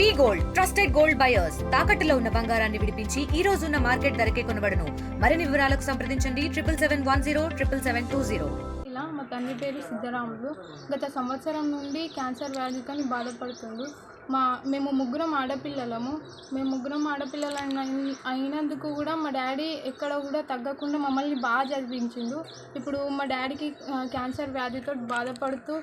We gold trusted gold buyers. తాకట్టులో ఉన్న బంగారాన్ని విడిపించి ఈ రోజు ఉన్న మార్కెట్ ధరకే కొనబడను. మరిన్ని వివరాలకు సంప్రదించండి. Triple seven one zero triple seven two zero. ఇలా మా తండ్రి పేరు సిద్ధరాములు గత సంవత్సరం నుండి క్యాన్సర్ వ్యాధితో బాధపడుతుండు. మా మేము ముగ్గురం ఆడపిల్లలము. మేము ముగ్గురం ఆడపిల్లలు అయిన- అయినందుకు కూడా మా డాడీ ఎక్కడ కూడా తగ్గకుండా మమ్మల్ని బాగా చదివించిండు. ఇప్పుడు మా డాడీకి క్యాన్సర్ వ్యాధితో బాధపడుతూ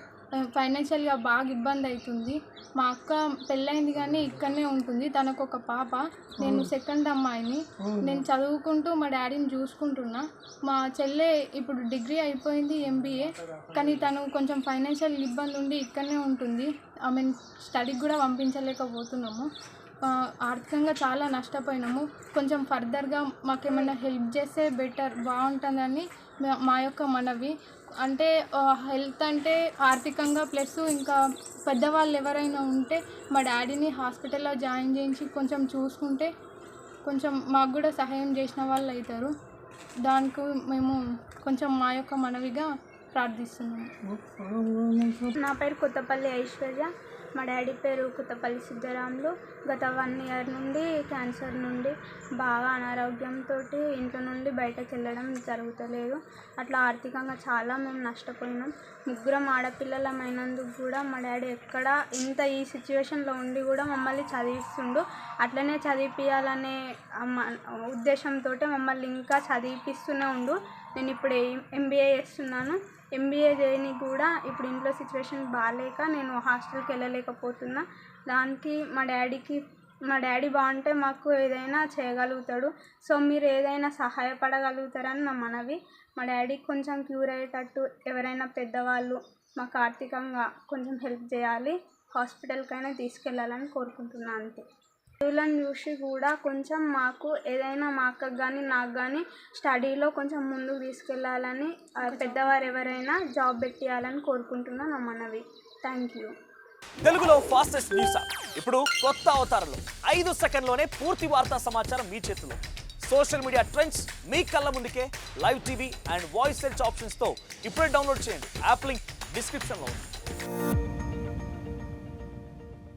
ఫైనాన్షియల్గా బాగా ఇబ్బంది అవుతుంది మా అక్క పెళ్ళైంది కానీ ఇక్కడనే ఉంటుంది. తనకు ఒక పాప నేను సెకండ్ అమ్మాయిని. నేను చదువుకుంటూ మా డాడీని చూసుకుంటున్నా. మా చెల్లె ఇప్పుడు డిగ్రీ అయిపోయింది ఎంబీఏ కానీ తను కొంచెం ఫైనాన్షియల్ ఇబ్బంది ఉండి ఇక్కడనే ఉంటుంది. ఆమె స్టడీకి కూడా పంపించలేకపోతున్నాము. ఆర్థికంగా చాలా నష్టపోయినాము. కొంచెం ఫర్దర్గా మాకేమైనా హెల్ప్ చేస్తే బెటర్ బాగుంటుందని మా- మా యొక్క మనవి. అంటే హెల్త్ అంటే ఆర్థికంగా ప్లస్ ఇంకా పెద్దవాళ్ళు ఎవరైనా ఉంటే మా డాడీని హాస్పిటల్లో జాయిన్ చేయించి కొంచెం చూసుకుంటే కొంచెం మాకు కూడా సహాయం చేసిన వాళ్ళు అవుతారు. దానికి మేము కొంచెం మా యొక్క మనవిగా ప్రార్థిస్తున్నాము. నా పేరు కొత్తపల్లి ఐశ్వర్య. మా డాడీ పేరు కొత్తపల్లి సిద్ధరాములు. గత వన్ ఇయర్ నుండి క్యాన్సర్ నుండి బాగా అనారోగ్యంతో ఇంట్లో నుండి బయటకు వెళ్ళడం జరుగుతలేదు. అట్లా ఆర్థికంగా చాలా మేము నష్టపోయినాం. ముగ్గురం ఆడపిల్లలమైనందుకు కూడా మా డాడీ ఎక్కడ ఇంత ఈ సిచ్యువేషన్లో ఉండి కూడా మమ్మల్ని చదివిస్తుండు. అట్లనే చదివిపించాలనే ఉద్దేశంతో మమ్మల్ని ఇంకా చదివిపిస్తూనే ఉండు. నేను ఇప్పుడు ఎంబీఏ చేస్తున్నాను. ఎంబీఏ చేయని కూడా ఇప్పుడు ఇంట్లో సిచ్యువేషన్ బాగాలేక నేను హాస్టల్కి వెళ్ళలేకపోతున్నా. దానికి మా డాడీకి మా డాడీ బాగుంటే మాకు ఏదైనా చేయగలుగుతాడు. సో మీరు ఏదైనా సహాయపడగలుగుతారని నా మనవి. మా డాడీకి కొంచెం క్యూర్ అయ్యేటట్టు ఎవరైనా పెద్దవాళ్ళు మాకు ఆర్థికంగా కొంచెం హెల్ప్ చేయాలి. హాస్పిటల్కైనా తీసుకెళ్ళాలని కోరుకుంటున్నాను అంతే. చదువులను చూసి కూడా కొంచెం మాకు ఏదైనా మా అక్కకు కానీ నాకు కానీ స్టడీలో కొంచెం ముందుకు తీసుకెళ్ళాలని పెద్దవారు ఎవరైనా జాబ్ పెట్టియాలని కోరుకుంటున్నా నా మనవి థ్యాంక్ యూ తెలుగులో ఫాస్టెస్ట్ న్యూస్ ఇప్పుడు కొత్త అవతారంలో ఐదు సెకండ్లోనే పూర్తి వార్తా సమాచారం మీ చేతిలో. సోషల్ మీడియా ట్రెండ్స్ మీ కళ్ళ ముందుకే live TV and voice search ఆప్షన్స్తో ఇప్పుడే డౌన్లోడ్ చేయండి. యాప్ లింక్ డిస్క్రిప్షన్లో ఉంది.